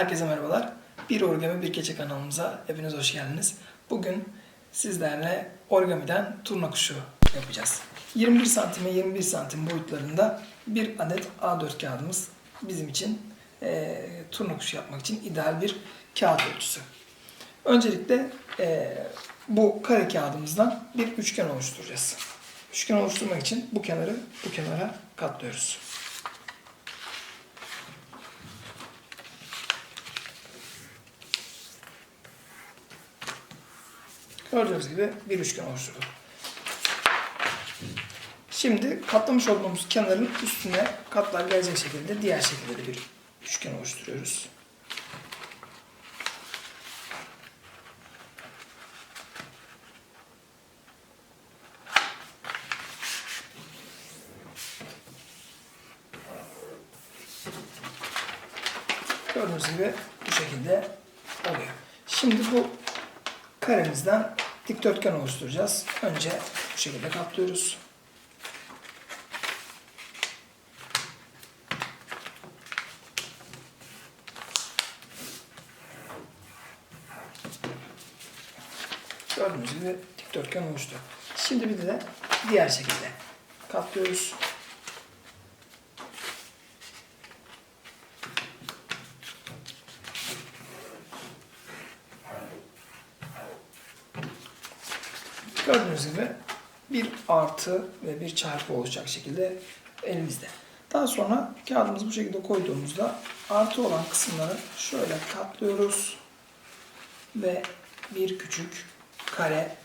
Herkese merhabalar. Bir Origami Bir Gece kanalımıza hepiniz hoş geldiniz. Bugün sizlerle origamiden turna kuşu yapacağız. 21 santime 21 santim boyutlarında bir adet A4 kağıdımız bizim için eee turna kuşu yapmak için ideal bir kağıt ölçüsü. Öncelikle eee, bu kare kağıdımızdan bir üçgen oluşturacağız. Üçgen oluşturmak için bu kenarı bu kenara katlıyoruz. Gördüğünüz gibi bir üçgen oluşturduk. Şimdi katlamış olduğumuz kenarın üstüne katlar gelecek şekilde diğer şekilde de bir üçgen oluşturuyoruz. Gördüğünüz gibi bu şekilde oluyor. Şimdi bu karemizden dikdörtgen oluşturacağız. Önce bu şekilde katlıyoruz. Gördüğünüz gibi dikdörtgen oluştu. Şimdi bir de diğer şekilde katlıyoruz. Gibi bir artı ve bir çarpı olacak şekilde elimizde. Daha sonra kağıdımızı bu şekilde koyduğumuzda artı olan kısımları şöyle katlıyoruz ve bir küçük kare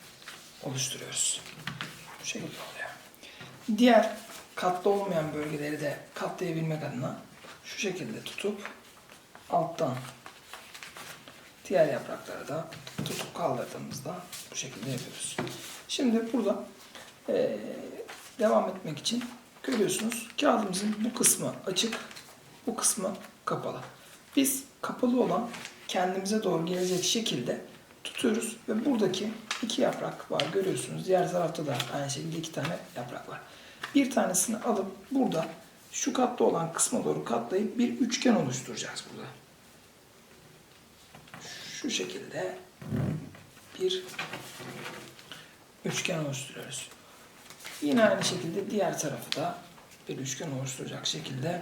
oluşturuyoruz. Bu şekilde oluyor. Diğer katlı olmayan bölgeleri de katlayabilmek adına şu şekilde tutup alttan diğer yaprakları da tutup kaldırdığımızda bu şekilde yapıyoruz. Şimdi burada eee, devam etmek için görüyorsunuz kağıdımızın bu kısmı açık, bu kısmı kapalı. Biz kapalı olan kendimize doğru gelecek şekilde tutuyoruz ve buradaki iki yaprak var görüyorsunuz. Diğer tarafta da aynı şekilde iki tane yaprak var. Bir tanesini alıp burada şu katlı olan kısma doğru katlayıp bir üçgen oluşturacağız burada. Şu şekilde bir üçgen oluşturuyoruz. Yine aynı şekilde diğer tarafı da bir üçgen oluşturacak şekilde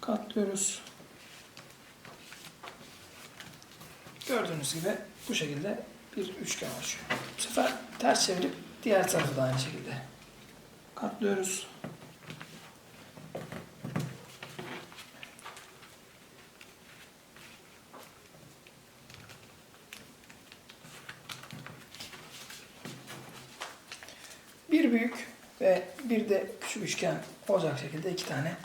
katlıyoruz. Gördüğünüz gibi bu şekilde bir üçgen oluşuyor. Bu sefer ters çevirip diğer tarafı da aynı şekilde katlıyoruz. Bir büyük ve bir de küçük üçgen olacak şekilde iki tane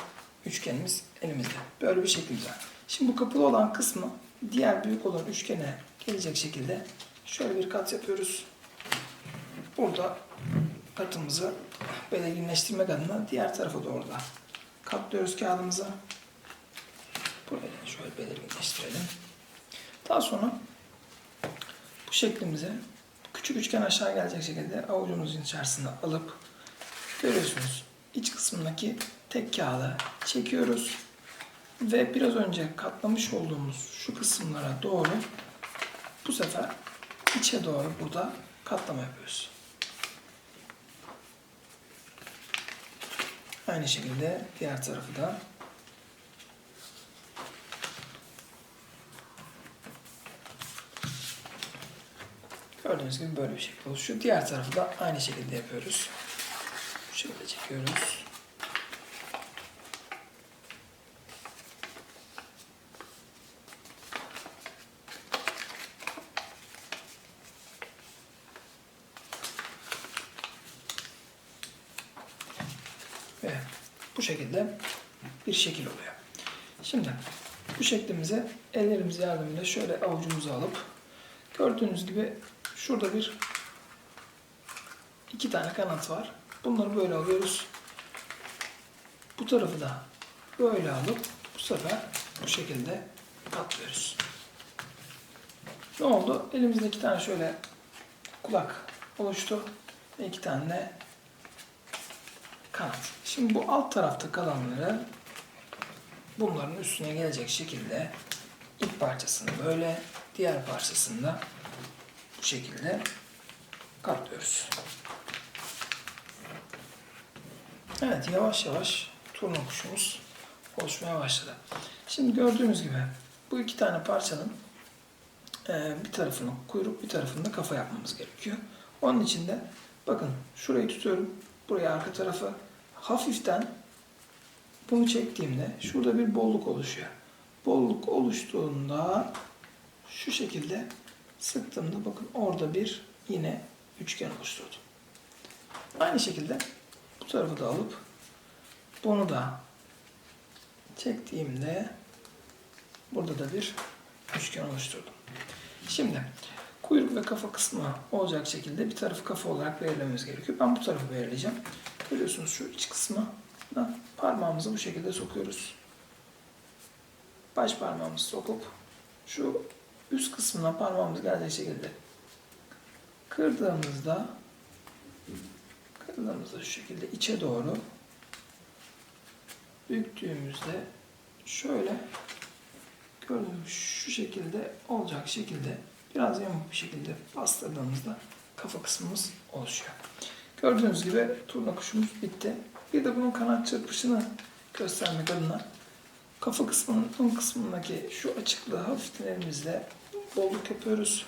üçgenimiz elimizde. Böyle bir var. Şimdi bu kapalı olan kısmı diğer büyük olan üçgene gelecek şekilde şöyle bir kat yapıyoruz. Burada katımızı belirginleştirmek adına diğer tarafa doğru da katlıyoruz kağıdımızı. Burayı şöyle belirginleştirelim. Daha sonra bu şeklimize küçük üçgen aşağı gelecek şekilde avucumuzun içerisine alıp görüyorsunuz iç kısmındaki tek kağıdı çekiyoruz ve biraz önce katlamış olduğumuz şu kısımlara doğru bu sefer içe doğru burada katlama yapıyoruz. Aynı şekilde diğer tarafı da Gördüğünüz gibi böyle bir şekilde oluşuyor. Diğer tarafı da aynı şekilde yapıyoruz. Bu şekilde çekiyoruz. Ve bu şekilde bir şekil oluyor. Şimdi bu şeklimize ellerimiz yardımıyla şöyle avucumuzu alıp gördüğünüz gibi şurada bir iki tane kanat var. Bunları böyle alıyoruz. Bu tarafı da böyle alıp bu sefer bu şekilde katlıyoruz. Ne oldu? Elimizde iki tane şöyle kulak oluştu. Ve iki tane kanat. Şimdi bu alt tarafta kalanları bunların üstüne gelecek şekilde ip parçasını böyle, diğer parçasını da şekilde katlıyoruz. Evet, yavaş yavaş turna kuşumuz oluşmaya başladı. Şimdi gördüğünüz gibi bu iki tane parçanın e, bir tarafını kuyruk, bir tarafını da kafa yapmamız gerekiyor. Onun için de bakın şurayı tutuyorum, buraya arka tarafı hafiften bunu çektiğimde şurada bir bolluk oluşuyor. Bolluk oluştuğunda şu şekilde sıktığımda bakın orada bir yine üçgen oluşturdu. Aynı şekilde bu tarafı da alıp bunu da çektiğimde burada da bir üçgen oluşturdum. Şimdi kuyruk ve kafa kısmı olacak şekilde bir tarafı kafa olarak belirlememiz gerekiyor. Ben bu tarafı belirleyeceğim. Görüyorsunuz şu iç kısmı parmağımızı bu şekilde sokuyoruz. Baş parmağımızı sokup şu üst kısmına parmağımız gelecek şekilde kırdığımızda kırdığımızda şu şekilde içe doğru büktüğümüzde şöyle gördüğünüz şu şekilde olacak şekilde biraz yamuk bir şekilde bastırdığımızda kafa kısmımız oluşuyor. Gördüğünüz gibi turna kuşumuz bitti. Bir de bunun kanat çırpışını göstermek adına kafa kısmının ön kısmındaki şu açıklığı hafiften elimizle bolluk yapıyoruz.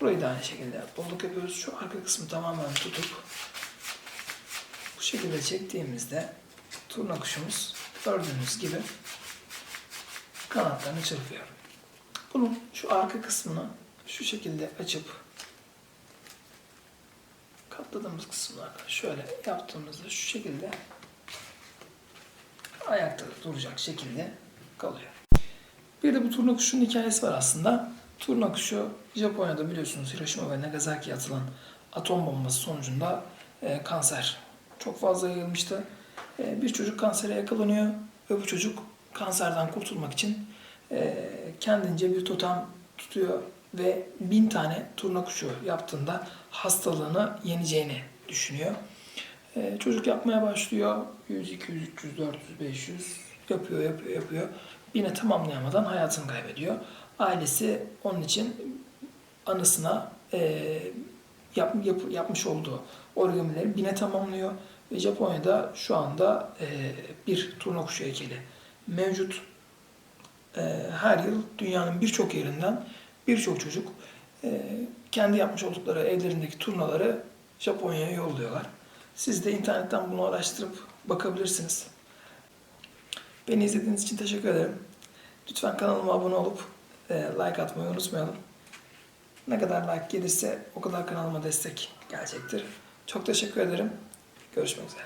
Burayı da aynı şekilde bolluk yapıyoruz. Şu arka kısmı tamamen tutup bu şekilde çektiğimizde turna kuşumuz gördüğünüz gibi kanatlarını çırpıyor. Bunun şu arka kısmını şu şekilde açıp katladığımız kısımlarda şöyle yaptığımızda şu şekilde ayakta duracak şekilde kalıyor. Bir de bu turna kuşunun hikayesi var aslında. Turna kuşu Japonya'da biliyorsunuz Hiroşima ve Nagasaki'ye atılan atom bombası sonucunda e, kanser çok fazla yayılmıştı. E, bir çocuk kansere yakalanıyor bu çocuk kanserden kurtulmak için e, kendince bir totem tutuyor ve bin tane turna kuşu yaptığında hastalığını yeneceğini düşünüyor. E, çocuk yapmaya başlıyor. 100, 200, 300, 400, 500 yapıyor, yapıyor, yapıyor. Bine tamamlayamadan hayatını kaybediyor. Ailesi onun için anısına e, yap, yap, yapmış olduğu origamileri bine tamamlıyor. Ve Japonya'da şu anda e, bir turna kuşu heykeli mevcut. E, her yıl dünyanın birçok yerinden birçok çocuk e, kendi yapmış oldukları evlerindeki turnaları Japonya'ya yolluyorlar. Siz de internetten bunu araştırıp bakabilirsiniz. Beni izlediğiniz için teşekkür ederim. Lütfen kanalıma abone olup e, like atmayı unutmayalım. Ne kadar like gelirse o kadar kanalıma destek gelecektir. Çok teşekkür ederim. Görüşmek üzere.